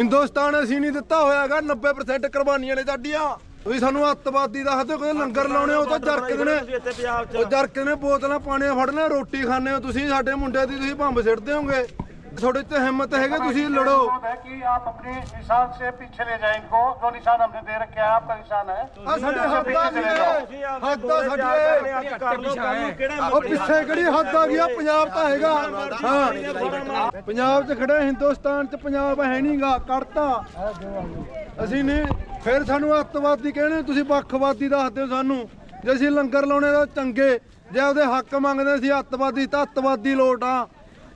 ਹਿੰਦੁਸਤਾਨ ਅਸੀਂ ਨਹੀਂ ਦਿੱਤਾ ਹੋਇਆਗਾ 90% ਕੁਰਬਾਨੀਆਂ ਨੇ ਸਾਡੀਆਂ। ਤੁਸੀਂ ਸਾਨੂੰ ਅੱਤਵਾਦੀ ਦੱਸਦੇ ਕੋਈ ਲੰਗਰ ਲਾਉਣੇ ਹੋ ਤਾਂ ਜਰਕਦੇ ਨੇ ਉਹ ਜਰਕਦੇ ਨੇ ਬੋਤਲਾਂ ਪਾਣੀਆਂ ਫੜਨਾ ਰੋਟੀ ਖਾਣੇ ਹੋ ਤੁਸੀਂ ਸਾਡੇ ਮੁੰਡਿਆਂ ਦੀ ਤੁਸੀਂ ਭੰਬ ਸਿੱਟਦੇ ਹੋਗੇ। ਤੁਹਾਡੇ ਤੇ ਹਿੰਮਤ ਹੈਗੇ ਤੁਸੀਂ ਲੜੋ अनुरोध है कि आप अपने निशान से पीछे ले जाएं इनको जो निशान हमने दे रखे हैं आपका निशान है ਆ ਸਾਡੇ ਹੱਦ ਆ ਗਈ ਤੁਸੀਂ ਏ। ਆਪਦੇ ਹੱਦ ਆ ਦੋਵੇਂ ਸਾਡੀ ਚਾਰ ਏ। ਜਣੇ ਕਰ ਲਓ ਕੰਮ ਕਿਹੜਾ ਉਹ ਪਿੱਛੇ ਕਿਹੜੀ ਹੱਦ ਆ ਗਈ ਆ ਪੰਜਾਬ ਤਾਂ ਹੈਗਾ ਹਾਂ ਪੰਜਾਬ 'ਚ ਖੜਾ ਹਿੰਦੁਸਤਾਨ 'ਚ ਪੰਜਾਬ ਹੈ ਨਹੀਂਗਾ ਕੱਢਤਾ ਅਸੀਂ ਨੇ ਫਿਰ ਸਾਨੂੰ ਅੱਤਵਾਦੀ ਕਹਿੰਦੇ ਤੁਸੀਂ ਵੱਖਵਾਦੀ ਦੱਸਦੇ ਹੋ ਸਾਨੂੰ ਜੇ ਅਸੀਂ ਲੰਗਰ ਲਾਉਣੇ ਤਾਂ ਚੰਗੇ ਜੇ ਉਹਦੇ ਹੱਕ ਮੰਗਦੇ ਸੀ ਅੱਤਵਾਦੀ ਤਾਂ ਅੱਤਵਾਦੀ ਲੋਟ ਆ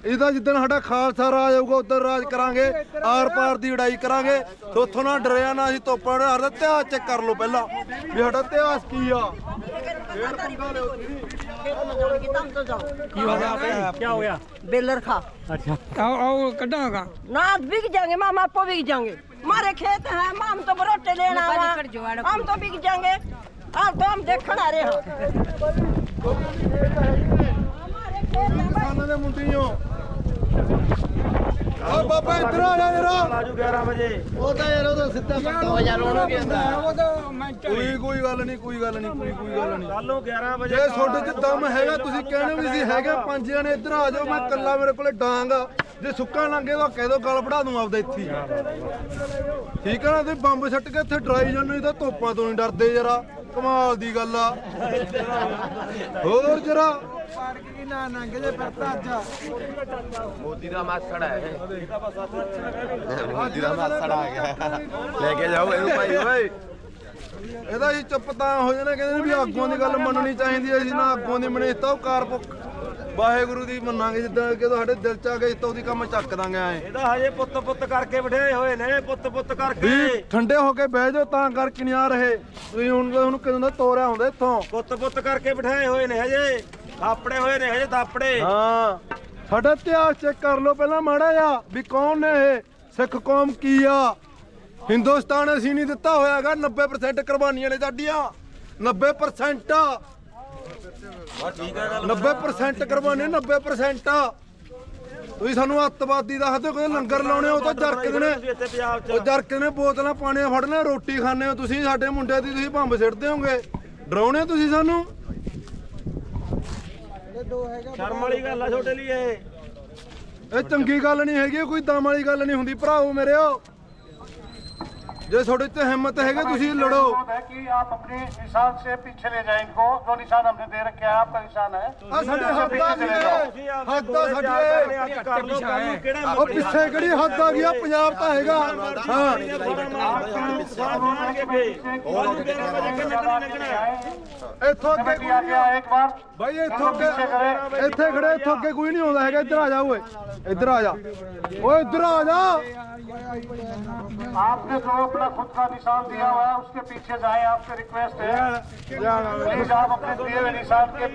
ਇਹਦਾ ਜਿੱਦਣ ਸਾਡਾ ਖਾਲਸਾ ਰਾਜ ਆਊਗਾ ਉਧਰ ਰਾਜ ਕਰਾਂਗੇ ਆਰ ਪਾਰ ਦੀ ਲੜਾਈ ਕਰਾਂਗੇ ਤੇ ਉੱਥੋਂ ਨਾ ਡਰਿਆ ਨਾ ਅਸੀਂ ਤੋਪਾਂ ਨਾਲ ਹਰਦਾ ਇਤਿਹਾਸ ਚੈੱਕ ਕਰ ਲਓ ਪਹਿਲਾਂ ਵੀ ਸਾਡਾ ਇਤਿਹਾਸ ਕੀ ਆ ਫੇਰ ਪੰਗਾ ਲਿਓ ਤੁਸੀਂ क्या हो गया बेलर खा अच्छा आओ आओ कटागा ना बिक जाएंगे माम आपको बिक जाएंगे हमारे खेत हैं माम तो बरोटे लेना हुआ। हम तो बिक जाएंगे आप तो हम देखने आ रहे हैं ਆ ਬਾਬਾ ਇਧਰ ਆ ਜਾ ਜਰਾ। ਆਜੂ 11 ਵਜੇ। ਉਹ ਤਾਂ ਯਾਰ ਉਹ ਤਾਂ ਸਿੱਧਾ ਪੱਕਾ ਹੋ ਜਾ ਰੋਣ ਗਿਆ ਉਹ ਤਾਂ ਮੈਂ ਕੋਈ ਕੋਈ ਗੱਲ ਨਹੀਂ ਕੋਈ ਗੱਲ ਨਹੀਂ ਕੋਈ ਕੋਈ ਗੱਲ ਨਹੀਂ। ਕੱਲੋਂ 11 ਵਜੇ ਜੇ ਤੁਹਾਡੇ 'ਚ ਦਮ ਹੈਗਾ ਤੁਸੀਂ ਕਹਿੰਦੇ ਵੀ ਸੀ ਹੈਗੇ ਪੰਜ ਜਣੇ ਇੱਧਰ ਆ ਜਾਓ ਮੈਂ ਕੱਲਾ ਮੇਰੇ ਕੋਲੇ ਡਾਂਗ ਜੇ ਸੁੱਕਾ ਲੰਗੇ ਤਾਂ ਕਹਿ ਦੋ ਗੱਲ ਪੜਾ ਦੂੰ ਆਪਦਾ ਇੱਥੇ ਠੀਕ ਆ ਨਾ ਤੇ ਬੰਬ ਛੱਟ ਕੇ ਇੱਥੇ ਡਰਾਈ ਜਾਂਦੇ ਤਾਂ ਤੋਪਾਂ ਤੋਂ ਨਹੀਂ ਡਰਦੇ ਜਰਾ। ਕਮਾਲ ਦੀ ਗੱਲ ਆ। ਹੋਰ ਜਰਾ ਮੋਦੀ ਦਾ ਮਾਸੜ ਹੈ। ਮੋਦੀ ਦਾ ਮਾਸੜ ਆ ਗਿਆ ਲੈ ਕੇ ਜਾਓ ਇਹਨੂੰ ਭਾਈ ਓਏ। ਇਹਦਾ ਜੀ ਚੁੱਪ ਤਾਂ ਹੋ ਜਾਣਾ ਕਹਿੰਦੇ ਨੇ ਵੀ ਆਗੂਆਂ ਦੀ ਗੱਲ ਮੰਨਣੀ ਚਾਹੀਦੀ ਹੈ ਅਸੀਂ ਨਾ ਆਗੂਆਂ ਦੀ ਮਨੇਤਾ ਉਹ ਕਾਰ ਵਾਹਿਗੁਰੂ ਦੀ ਮੰਨਾਂਗੇ ਜਿੱਦਾਂ ਕਿ ਸਾਡੇ ਦਿਲ ਚ ਆ ਗਏ ਤਾਂ ਉਹਦੀ ਕੰਮ ਚੱਕ ਦਾਂਗੇ ਐ। ਇਹਦਾ ਹਜੇ ਪੁੱਤ ਪੁੱਤ ਕਰਕੇ ਬਿਠਾਏ ਹੋਏ ਨੇ ਪੁੱਤ ਪੁੱਤ ਕਰਕੇ। ਠੰਡੇ ਹੋ ਕੇ ਬਹਿ ਜਾਓ ਤਾਂ ਕਰਕੇ ਨਹੀਂ ਆ ਰਹੇ। ਤੁਸੀਂ ਹੁਣ ਉਹਨੂੰ ਕਿਦੋਂ ਦਾ ਤੋਰਿਆ ਹੁੰਦਾ ਇੱਥੋਂ। ਪੁੱਤ ਪੁੱਤ ਕਰਕੇ ਬਿਠਾਏ ਹੋਏ ਨੇ ਹਜੇ। ਥਾਪੜੇ ਹੋਏ ਨੇ ਹਜੇ ਥਾਪੜੇ। ਹਾਂ। ਸਾਡਾ ਇਤਿਹਾਸ ਚੈੱਕ ਕਰ ਲਓ ਪਹਿਲਾਂ ਮਾੜਾ ਜਿਹਾ ਵੀ ਕੌਣ ਨੇ ਇਹ? ਸਿੱਖ ਕੌਮ ਕੀ ਆ? ਹਿੰਦੁਸਤਾਨ ਅਸੀਂ ਨਹੀਂ ਦਿੱਤਾ ਹੋਇਆਗਾ 90% ਕੁਰਬਾਨੀਆਂ ਨੇ ਸਾਡੀਆਂ। 90% ਠੀਕ ਹੈ ਗੱਲ 90% ਕੁਰਬਾਨੀ 90% ਤੁਸੀਂ ਸਾਨੂੰ ਅੱਤਵਾਦੀ ਦੱਸਦੇ ਕੋਈ ਲੰਗਰ ਲਾਉਣੇ ਹੋ ਤਾਂ ਜਰਕਦੇ ਨੇ। ਤੁਸੀਂ ਇੱਥੇ ਪੰਜਾਬ 'ਚ। ਉਹ ਜਰਕਦੇ ਨੇ ਬੋਤਲਾਂ ਪਾਣੀਆਂ ਫੜਨਾ ਰੋਟੀ ਖਾਣੇ ਹੋ ਤੁਸੀਂ ਸਾਡੇ ਮੁੰਡਿਆਂ ਦੀ ਤੁਸੀਂ ਭੰਬ ਸਿੱਟਦੇ ਹੋਗੇ। ਡਰਾਉਣੇ ਤੁਸੀਂ ਸਾਨੂੰ? ਸ਼ਰਮ ਵਾਲੀ ਗੱਲ ਆ ਛੋਟੇ ਲਈ ਇਹ ਇਹ ਚੰਗੀ ਗੱਲ ਨਹੀਂ ਹੈਗੀ ਕੋਈ ਦਮ ਵਾਲੀ ਗੱਲ ਨਹੀਂ ਹੁੰਦੀ ਭਰਾਓ ਮੇਰਿਓ ਜੇ ਤੁਹਾਡੇ ਤੇ ਹਿੰਮਤ ਹੈਗੇ ਤੁਸੀਂ ਲੜੋ अनुरोध है कि आप अपने निशान से पीछे ले जाएं इनको जो निशान हमने दे रखे हैं आपका निशान है ਆ ਸਾਡੇ ਹੱਦ ਆ ਗਈ ਤੁਸੀਂ ਏ। ਆਪਦੇ ਹੱਦ ਆ ਦੋਵੇਂ ਸਾਡੀ ਚਾਰ ਏ। ਜਣੇ ਕਰ ਲਓ ਕੰਮ ਕਿਹੜਾ ਉਹ ਪਿੱਛੇ ਕਿਹੜੀ ਹੱਦ ਆ ਗਈ ਆ ਪੰਜਾਬ ਤਾਂ ਹੈਗਾ ਹਾਂ ਇੱਥੋਂ ਅੱਗੇ कमेटी आ गया एक बार ਬਾਈ ਇੱਥੋਂ ਅੱਗੇ ਇੱਥੇ ਖੜੇ ਇੱਥੋਂ ਅੱਗੇ ਕੋਈ ਨਹੀਂ ਆਉਂਦਾ ਹੈਗਾ ਇੱਧਰ ਆ ਜਾ ਓਏ ਇੱਧਰ ਆ ਜਾ ਓਏ ਇੱਧਰ ਆ ਜਾ आपने जो अपना खुद का निशान दिया हुआ है उसके पीछे जाएं आपसे रिक्वेस्ट है प्लीज आप अपने दिए हुए निशान के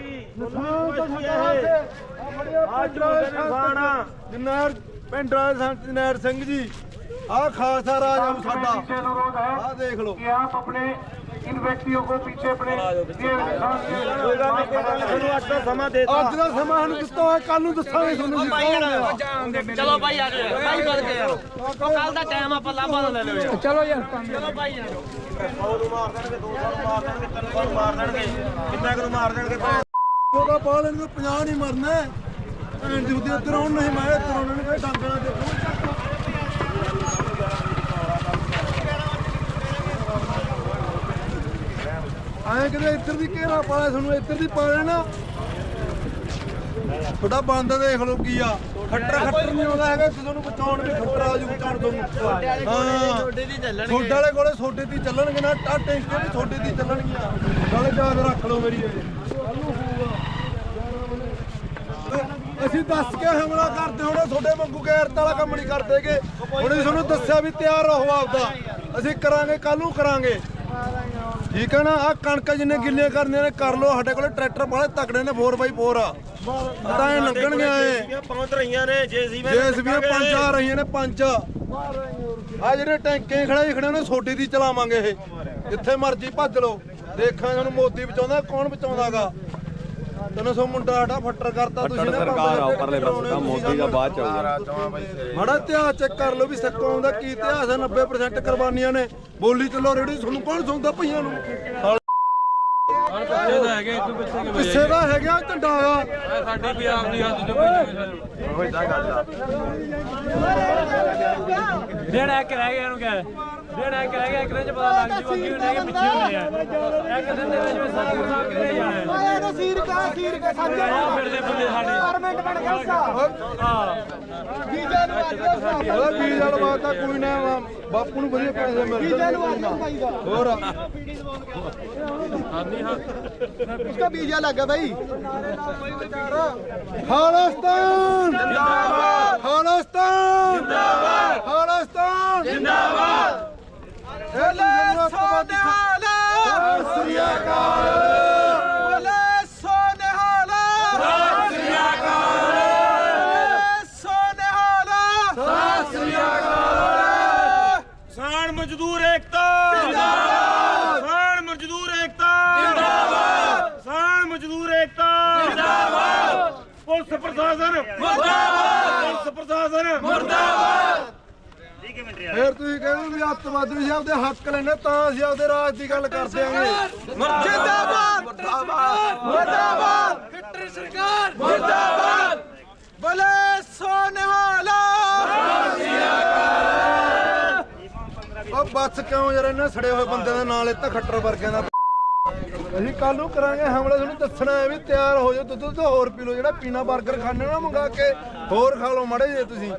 ਜਨਰਲ ਪਿੰਡ ਵਾਲੇ ਸੰਤ ਜਨੈਰ ਸਿੰਘ ਜੀ ਆਹ ਖਾਲਸਾ ਰਾਜ ਆ ਸਾਡਾ पीछे अनुरोध है ਆਹ ਦੇਖ ਲਓ कि आप अपने इन व्यक्तियों को पीछे अपने दिए हुए निशान के ਤੁਹਾਨੂੰ ਅੱਜ ਦਾ ਸਮਾਂ ਦੇ ਅੱਜ ਦਾ ਸਮਾਂ ਸਾਨੂੰ ਦਿੱਤਾ ਹੋਇਆ ਕੱਲ ਨੂੰ ਦੱਸਾਂਗੇ ਤੁਹਾਨੂੰ ਜੀ ਕੌਣ ਆ ਚਲੋ ਭਾਈ ਆ ਜਾਓ ਭਾਈ ਬਣ ਕੇ ਯਾਰ ਉਹ ਕੱਲ ਦਾ ਟਾਈਮ ਆਪਾਂ ਲਾਭਾ ਦਾ ਲੈ ਲਿਓ ਯਾਰ चलो यार ਚਲੋ ਭਾਈ ਯਾਰ 100 ਨੂੰ ਮਾਰ ਦੇਣਗੇ 200 ਨੂੰ ਮਾਰ ਦੇਣਗੇ 300 ਨੂੰ ਮਾਰ ਦੇਣਗੇ ਕਿੰਨਾ ਕੁ ਨੂੰ ਮਾਰ ਦੇਣਗੇ ਭੈਣ ਉਹਦਾ ਪਾ ਲੈਣ ਨੂੰ 50 ਨਹੀਂ ਮਰਨਾ ਭੈਣ ਦੀ ਉੱਤੇ ਇੱਧਰ ਆਉਣ ਨਹੀਂ ਮੈਂ ਇੱਧਰ ਆਉਣ ਨਹੀਂ ਡਾਂਗਣਾ ਤੇ ਆਏ ਕਿਤੇ ਇੱਧਰ ਦੀ ਘੇਰਾ ਪਾਇਆ ਤੁਹਾਨੂੰ ਇੱਧਰ ਦੀ ਪਾ ਲੈਣਾ। ਤੁਹਾਡਾ ਬੰਦ ਦੇਖ ਲਓ ਕੀ ਆ। ਖੱਟਰ ਖੱਟਰ ਨਹੀਂ ਆਉਂਦਾ ਹੈਗਾ, ਕਿਸੇ ਨੂੰ ਬਚਾਉਣ ਵੀ ਖੱਟਰ ਆ ਜੂ ਬਚਾਉਣ ਤੁਹਾਨੂੰ ਹਾਂ। ਛੋਟੇ ਦੀ ਚੱਲਣਗੇ ਤੁਹਾਡੇ ਵਾਲੇ ਕੋਲੇ ਛੋਟੇ ਦੀ ਚੱਲਣਗੇ ਨਾ ਟਾ ਟੈਂਕੇ ਵੀ ਛੋਟੇ ਦੀ ਚੱਲਣਗੀਆਂ ਨਾਲੇ ਯਾਦ ਰੱਖ ਲਓ ਮੇਰੀ ਇਹ। ਅਸੀਂ ਦੱਸ ਕੇ ਹਮਲਾ ਕਰਦੇ, ਹੁਣ ਤੁਹਾਡੇ ਵਾਂਗੂ ਗੈਰਤ ਵਾਲਾ ਕੰਮ ਨਹੀਂ ਕਰਦੇਗੇ ਹੁਣ ਅਸੀਂ ਤੁਹਾਨੂੰ ਦੱਸਿਆ ਵੀ ਤਿਆਰ ਰਹੋ ਆਪਦਾ। ਅਸੀਂ ਕਰਾਂਗੇ ਕੱਲ ਨੂੰ ਕਰਾਂਗੇ। ਠੀਕ ਹੈ ਨਾ? ਆ ਕਣਕਾਂ ਜਿੰਨੇ ਗਿੱਲੀਆਂ ਕਰਨੀਆਂ ਨੇ ਕਰ ਲਓ। ਸਾਡੇ ਕੋਲੇ ਟਰੈਕਟਰ ਬਾਲੇ ਤਕੜੇ ਨੇ 4x4 ਆ। ਤਾਂ ਇਹ ਲੰਘਣਗੇ ਐ ਪਹੁੰਚ ਰਹੀਆਂ ਨੇ ਜੇਸੀਬੀ ਜੇਸੀਬੀਆਂ ਪੰਜ ਆ ਰਹੀਆਂ ਨੇ ਪੰਜ। ਆ ਜਿਹੜੇ ਟੈਂਕੇ ਖੜੇ ਖੜੇ ਨੇ ਛੋਟੀ ਦੀ ਚਲਾਵਾਂਗੇ ਇਹ। ਜਿੱਥੇ ਮਰਜ਼ੀ ਭੱਜ ਲਓ। ਦੇਖਾਂ ਤੁਹਾਨੂੰ ਮੋਦੀ ਬਚਾਉਂਦਾ ਕੌਣ ਬਚਾਉਂਦਾਗਾ 300 ਮੁੰਡਾ ਸਾਡਾ ਫੱਟਰ ਕਰਤਾ ਤੁਸੀਂ ਨੇ ਸਰਕਾਰ ਆ ਉੱਪਰਲੇ ਪਾਸੇ ਦਾ ਮੋਦੀ ਦਾ ਬਾਅਦ ਚ ਆਊਗਾ। ਮਾੜਾ ਇਤਿਹਾਸ ਚੈੱਕ ਕਰ ਲਓ ਵੀ ਸਿੱਖਾਂ ਦਾ ਕੀ ਇਤਿਹਾਸ ਹੈ 90% ਕੁਰਬਾਨੀਆਂ ਨੇ। ਬੋਲੀ ਚੱਲੋ ਰੇੜੀ ਤੁਹਾਨੂੰ ਕੌਣ ਸੁਣਦਾ ਪਈਆਂ ਨੂੰ? ਪਿੱਛੇ ਦਾ ਹੈਗਾ ਝੰਡਾ ਆ। ਸਾਡੀ ਪੰਜਾਬ ਦੀ ਹੱਥ ਚ ਉਹੀ ਤਾਂ ਗੱਲ ਆ। ਜਿਹੜਾ ਇੱਕ ਰਹਿ ਗਿਆ ਇਹਨੂੰ ਕਹਿ ਜਿਹੜਾ ਇੱਕ ਰਹਿ ਗਿਆ ਇੱਕ ਦਿਨ ਚ ਪਤਾ ਲੱਗ ਜੂ ਅੱਗੇ ਹੁੰਦੇ ਕਿ ਪਿੱਛੇ ਹੁੰਦੇ ਆ ਇੱਕ ਦਿਨ ਦੇ ਵਿੱਚ ਵਿੱਚ ਸਾਰਾ ਕੁਝ ਸਾਫ਼ ਕਿਤੇ ਜਾਣਾ ਹੈ। ਇਹਦਾ ਸੀਰ ਕਾ ਸੀਰ ਕੇ ਸਾਡੇ ਆਹ ਫਿਰਦੇ ਬੰਦੇ ਸਾਡੇ। ਗਵਰਨਮੈਂਟ ਬਣ ਗਿਆ ਸਾ ਹਾਂ। ਵੀਜ਼ਾ ਨੂੰ ਆ ਗਿਆ ਸਾ ਉਹਦਾ ਬੀਜ ਵਾਲਾ ਬਾਤ ਤਾਂ ਕੋਈ ਨਾ ਵਾ। ਬਾਪੂ ਨੂੰ ਵਧੀਆ ਪੈਸੇ ਮਿਲਦੇ ਨੂੰ ਆ ਗਿਆ ਭਾਈ ਦਾ। ਹੋਰ ਵੀਜ਼ਾ ਲੱਗਾ ਭਾਈ ਖਾਲਿਸਤਾਨ। ਜਿੰਦਾਬਾਦ ਖਾਲਿਸਤਾਨ ਜਿੰਦਾਬਾਦ ਖਾਲਿਸਤਾਨ ਜਿੰਦਾਬਾਦ ਬੋਲੇ ਸੋਨਿਹਾਲਾ ਸਤਿ ਸ੍ਰੀ ਅਕਾਲ ਬੋਲੇ ਸੋਨਿਹਾਲਾ ਸਤਿ ਸ੍ਰੀ ਅਕਾਲ ਸੋਨਿਹਾਲਾ ਸਤਿ ਸ੍ਰੀ ਅਕਾਲ ਕਿਸਾਨ ਮਜ਼ਦੂਰ ਏਕਤਾ। ਜਿੰਦਾਬਾਦ। ਕਿਸਾਨ ਮਜ਼ਦੂਰ ਏਕਤਾ। ਜਿੰਦਾਬਾਦ। ਕਿਸਾਨ ਮਜ਼ਦੂਰ ਏਕਤਾ। ਜਿੰਦਾਬਾਦ। ਪੁਲਿਸ ਪ੍ਰਸ਼ਾਸਨ। ਮੁਰਦਾਬਾਦ। ਪੁਲਿਸ ਪ੍ਰਸ਼ਾਸਨ। ਮੁਰਦਾਬਾਦ। ਫਿਰ ਤੁਸੀਂ ਕਹਿੰਦੇ ਵੀ ਅੱਤਵਾਦੀ ਸੀ ਆਪਦੇ ਹੱਕ ਲੈਣੇ ਤਾਂ ਅਸੀਂ ਆਪਦੇ ਰਾਜ ਦੀ ਗੱਲ ਕਰ ਦਿਆਂਗੇ ਜਿੰਦਾਬਾਦ ਮੁਰਦਾਬਾਦ ਫਿੱਟਰ ਸਰਕਾਰ ਮੁਰਦਾਬਾਦ ਬਲੇ ਸੋਨਹਾਲਾ ਉਹ ਬੱਸ ਕਿਉਂ ਯਾਰ ਇਹਨਾਂ ਸੜੇ ਹੋਏ ਬੰਦੇ ਦਾ ਨਾਲ ਇੱਥੇ ਖੱਟਰ ਵਰਗਿਆਂ ਦਾ ਅਸੀਂ ਕੱਲ ਨੂੰ ਕਰਾਂਗੇ ਹਮਲਾ, ਤੁਹਾਨੂੰ ਦੱਸਣਾ ਹੈ ਵੀ ਤਿਆਰ ਹੋ ਜਾਓ, ਦੁੱਧ ਤੋਂ ਹੋਰ ਪੀ ਲਓ, ਜਿਹੜਾ ਪੀਣਾ 버ਗਰ ਖਾਣੇ ਨਾ ਮੰਗਾ ਕੇ, ਹੋਰ ਖਾ ਲਓ ਮੜੇ ਜੇ ਤੁਸੀਂ।